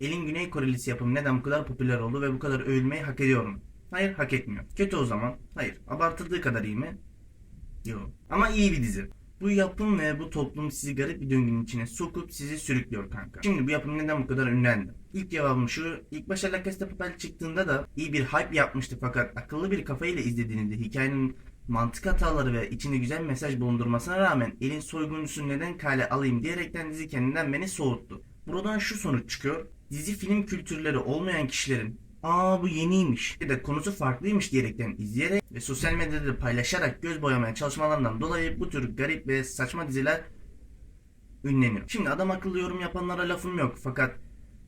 Elin Güney Korelisi yapımı neden bu kadar popüler oldu ve bu kadar övülmeyi hak ediyor mu? Hayır hak etmiyor. Kötü o zaman? Hayır. Abartıldığı kadar iyi mi? Yok. Ama iyi bir dizi. Bu yapım ve bu toplum sizi garip bir döngünün içine sokup sizi sürüklüyor kanka. Şimdi bu yapım neden bu kadar ünlendi? İlk cevabım şu. İlk başta La Casa Papel çıktığında da iyi bir hype yapmıştı fakat akıllı bir kafayla izlediğinizde hikayenin mantık hataları ve içinde güzel bir mesaj bulundurmasına rağmen elin soyguncusu neden kale alayım diyerekten dizi kendinden beni soğuttu. Buradan şu sonuç çıkıyor. Dizi film kültürleri olmayan kişilerin aa bu yeniymiş ya da konusu farklıymış diyerekten izleyerek ve sosyal medyada da paylaşarak göz boyamaya çalışmalarından dolayı bu tür garip ve saçma diziler ünleniyor. Şimdi adam akıllı yorum yapanlara lafım yok fakat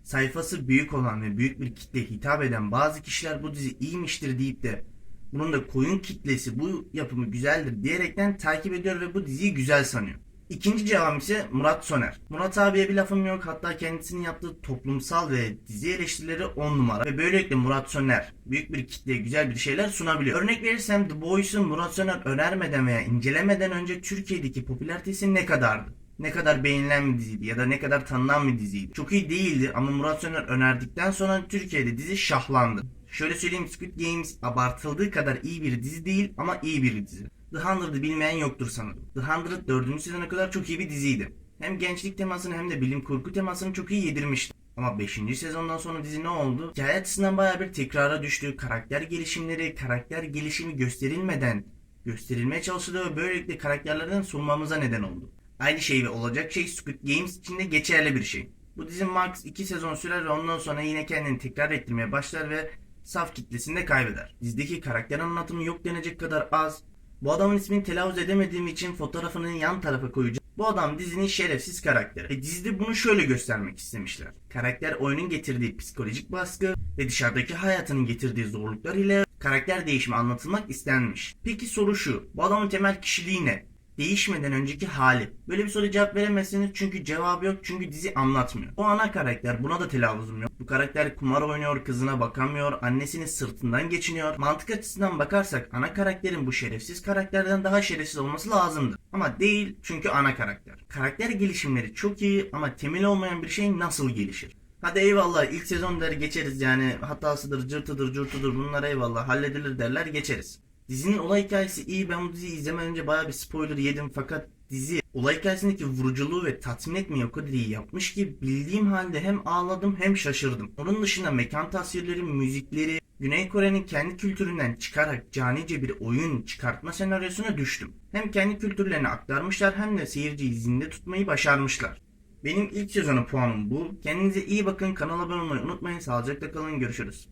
sayfası büyük olan ve büyük bir kitle hitap eden bazı kişiler bu dizi iyiymiştir deyip de bunun da koyun kitlesi bu yapımı güzeldir diyerekten takip ediyor ve bu diziyi güzel sanıyor. İkinci cevabım ise Murat Soner. Murat abiye bir lafım yok hatta kendisinin yaptığı toplumsal ve dizi eleştirileri 10 numara ve böylelikle Murat Soner büyük bir kitleye güzel bir şeyler sunabiliyor. Örnek verirsem The Boys'u Murat Soner önermeden veya incelemeden önce Türkiye'deki popülaritesi ne kadardı? ne kadar beğenilen bir diziydi ya da ne kadar tanınan bir diziydi. Çok iyi değildi ama Murat Söner önerdikten sonra Türkiye'de dizi şahlandı. Şöyle söyleyeyim Squid Games abartıldığı kadar iyi bir dizi değil ama iyi bir dizi. The 100'ı bilmeyen yoktur sanırım. The 100 4. sezona kadar çok iyi bir diziydi. Hem gençlik temasını hem de bilim kurgu temasını çok iyi yedirmişti. Ama 5. sezondan sonra dizi ne oldu? Hikaye açısından baya bir tekrara düştü. Karakter gelişimleri, karakter gelişimi gösterilmeden gösterilmeye çalışılıyor ve böylelikle karakterlerden soğumamıza neden oldu. Aynı şey ve olacak şey Squid Games için de geçerli bir şey. Bu dizi max 2 sezon sürer ve ondan sonra yine kendini tekrar ettirmeye başlar ve saf kitlesini de kaybeder. Dizideki karakter anlatımı yok denecek kadar az. Bu adamın ismini telaffuz edemediğim için fotoğrafını yan tarafa koyacağım. Bu adam dizinin şerefsiz karakteri. Ve dizide bunu şöyle göstermek istemişler. Karakter oyunun getirdiği psikolojik baskı ve dışarıdaki hayatının getirdiği zorluklar ile karakter değişimi anlatılmak istenmiş. Peki soru şu. Bu adamın temel kişiliği ne? Değişmeden önceki hali. Böyle bir soruya cevap veremezsiniz çünkü cevabı yok çünkü dizi anlatmıyor. O ana karakter buna da telaffuzum yok. Bu karakter kumar oynuyor, kızına bakamıyor, annesinin sırtından geçiniyor. Mantık açısından bakarsak ana karakterin bu şerefsiz karakterden daha şerefsiz olması lazımdı. Ama değil çünkü ana karakter. Karakter gelişimleri çok iyi ama temel olmayan bir şey nasıl gelişir? Hadi eyvallah ilk sezon der geçeriz yani hatasıdır, cırtıdır, curtudur bunlar eyvallah halledilir derler geçeriz. Dizinin olay hikayesi iyi. Ben bu diziyi izlemeden önce baya bir spoiler yedim fakat dizi olay hikayesindeki vuruculuğu ve tatmin etmeyi o kadar iyi yapmış ki bildiğim halde hem ağladım hem şaşırdım. Onun dışında mekan tasvirleri, müzikleri, Güney Kore'nin kendi kültüründen çıkarak canice bir oyun çıkartma senaryosuna düştüm. Hem kendi kültürlerini aktarmışlar hem de seyirciyi zinde tutmayı başarmışlar. Benim ilk sezonu puanım bu. Kendinize iyi bakın. Kanala abone olmayı unutmayın. Sağlıcakla kalın. Görüşürüz.